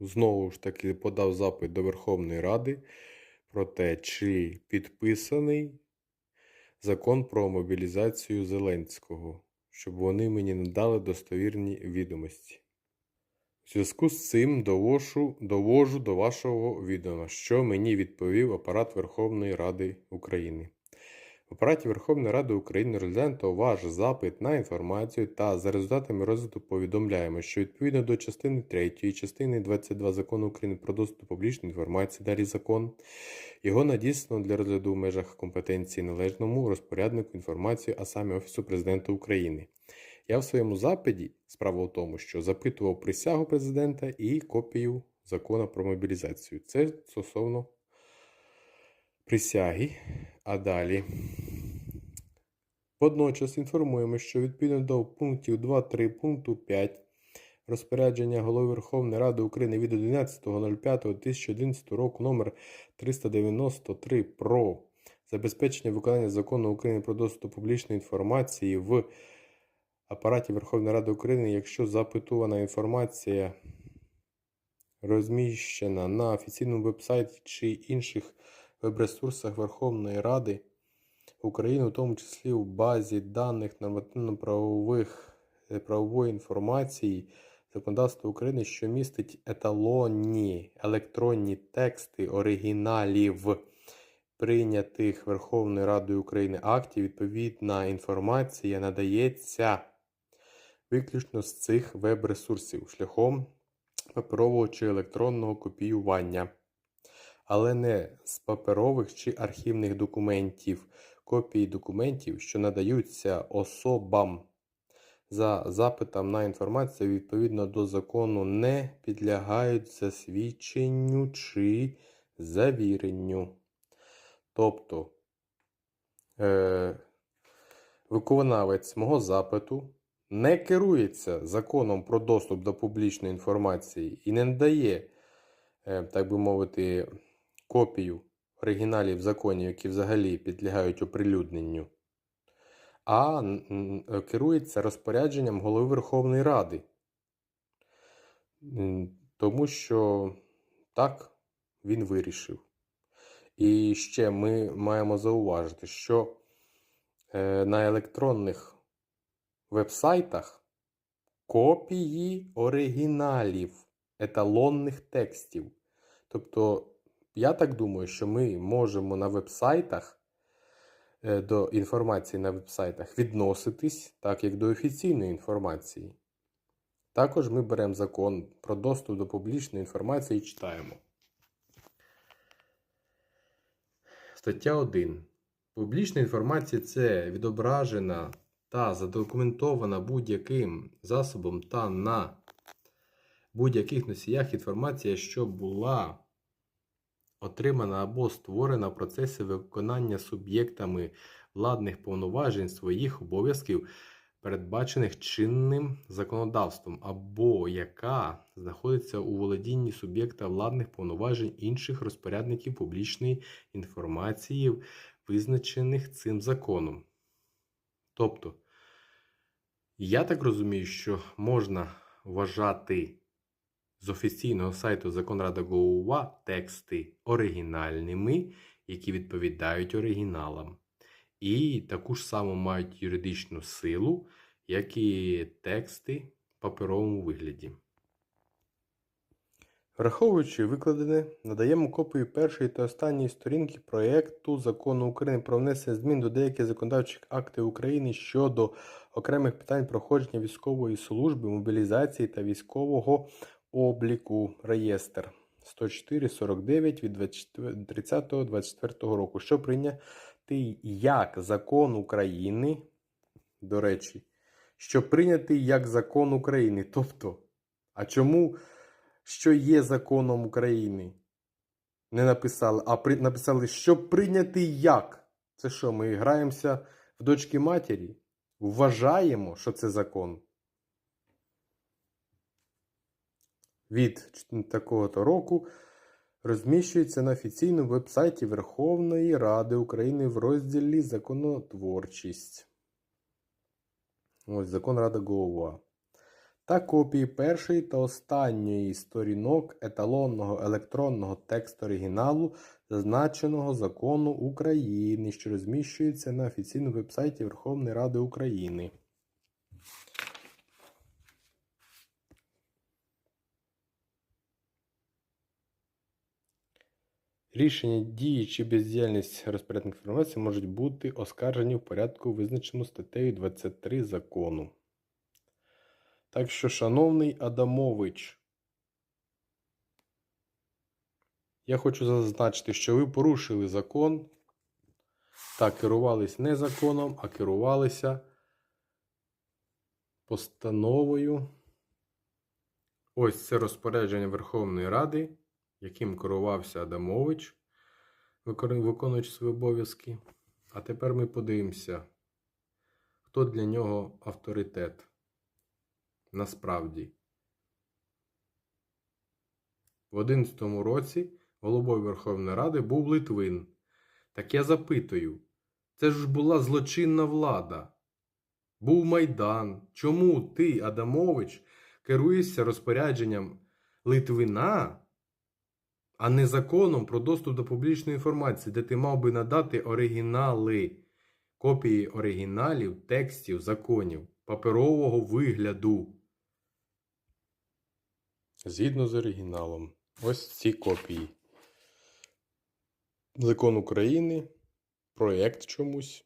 знову ж таки подав запит до Верховної Ради про те, чи підписаний закон про мобілізацію Зеленського, щоб вони мені надали достовірні відомості. В зв'язку з цим довожу, довожу до вашого відома, що мені відповів апарат Верховної Ради України. В апараті Верховної Ради України розглянуто ваш запит на інформацію та за результатами розгляду повідомляємо, що відповідно до частини 3 частини 22 закону України про доступ до публічної інформації, далі закон, його надіслано для розгляду в межах компетенції належному розпоряднику інформації, а саме Офісу Президента України. Я в своєму запиті справа в тому, що запитував присягу президента і копію закону про мобілізацію. Це стосовно присяги. А далі. Водночас інформуємо, що відповідно до пунктів 2.3 пункту 5 розпорядження Голови Верховної Ради України від 11.05.2011 року номер 393 про забезпечення виконання закону України про доступ до публічної інформації в апараті Верховної Ради України, якщо запитувана інформація розміщена на офіційному вебсайті чи інших веб-ресурсах Верховної Ради України, у тому числі в базі даних нормативно-правових е, правової інформації законодавства України, що містить еталонні електронні тексти оригіналів прийнятих Верховною Радою України актів, відповідна інформація надається виключно з цих веб-ресурсів шляхом паперового чи електронного копіювання але не з паперових чи архівних документів, копії документів, що надаються особам за запитом на інформацію відповідно до закону, не підлягають засвідченню чи завіренню. Тобто е, виконавець мого запиту не керується законом про доступ до публічної інформації і не надає, е, так би мовити, копію оригіналів законів, які взагалі підлягають оприлюдненню, а м, керується розпорядженням Голови Верховної Ради. Тому що так він вирішив. І ще ми маємо зауважити, що е, на електронних вебсайтах копії оригіналів еталонних текстів. Тобто я так думаю, що ми можемо на вебсайтах е, до інформації на вебсайтах відноситись так, як до офіційної інформації. Також ми беремо закон про доступ до публічної інформації і читаємо. Стаття 1. Публічна інформація це відображена та задокументована будь-яким засобом та на будь-яких носіях інформація, що була отримана або створена в процесі виконання суб'єктами владних повноважень своїх обов'язків, передбачених чинним законодавством, або яка знаходиться у володінні суб'єкта владних повноважень інших розпорядників публічної інформації, визначених цим законом. Тобто, я так розумію, що можна вважати з офіційного сайту Законрада ГОУА тексти оригінальними, які відповідають оригіналам. І таку ж саму мають юридичну силу, як і тексти в паперовому вигляді. Враховуючи викладене, надаємо копію першої та останньої сторінки проєкту Закону України про внесення змін до деяких законодавчих актів України щодо окремих питань проходження військової служби, мобілізації та військового обліку реєстр 104.49 від 30.24 року, що прийнятий як закон України, до речі, що прийнятий як закон України. Тобто, а чому що є законом України? Не написали, а при, написали, що прийнятий як. Це що, ми граємося в дочки матері? Вважаємо, що це закон. Від такого-то року розміщується на офіційному вебсайті Верховної Ради України в розділі Законотворчість. Ось Закон Рада ГОВА. та копії першої та останньої сторінок еталонного електронного тексту оригіналу зазначеного закону України, що розміщується на офіційному вебсайті Верховної Ради України. Рішення дії чи бездіяльність розпорядника інформації можуть бути оскаржені в порядку, визначеному статтею 23 закону. Так що, шановний Адамович, я хочу зазначити, що ви порушили закон та керувались не законом, а керувалися постановою. Ось це розпорядження Верховної Ради, яким керувався Адамович, виконуючи свої обов'язки. А тепер ми подивимося, хто для нього авторитет. Насправді. В 11 році головою Верховної Ради був Литвин. Так я запитую, це ж була злочинна влада. Був Майдан. Чому ти, Адамович, керуєшся розпорядженням Литвина, а не законом про доступ до публічної інформації, де ти мав би надати оригінали, копії оригіналів, текстів, законів, паперового вигляду. Згідно з оригіналом. Ось ці копії. Закон України, проєкт чомусь.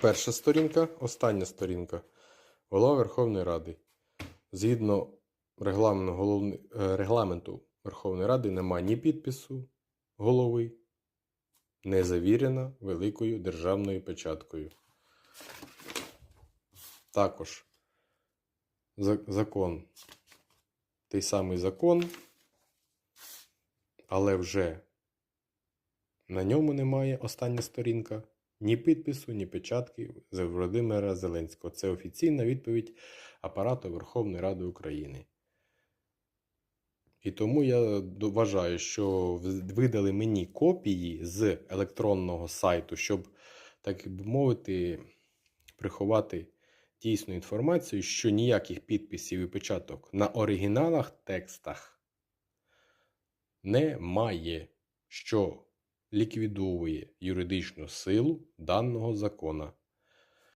Перша сторінка, остання сторінка. Голова Верховної Ради. Згідно регламенту, е, регламенту Верховної Ради немає ні підпису голови, не завірена великою державною печаткою. Також закон. Той самий закон, але вже на ньому немає остання сторінка ні підпису, ні печатки Володимира Зеленського. Це офіційна відповідь апарату Верховної Ради України. І тому я вважаю, що видали мені копії з електронного сайту, щоб, так би мовити, приховати дійсну інформацію, що ніяких підписів і печаток на оригіналах текстах немає, що ліквідовує юридичну силу даного закона.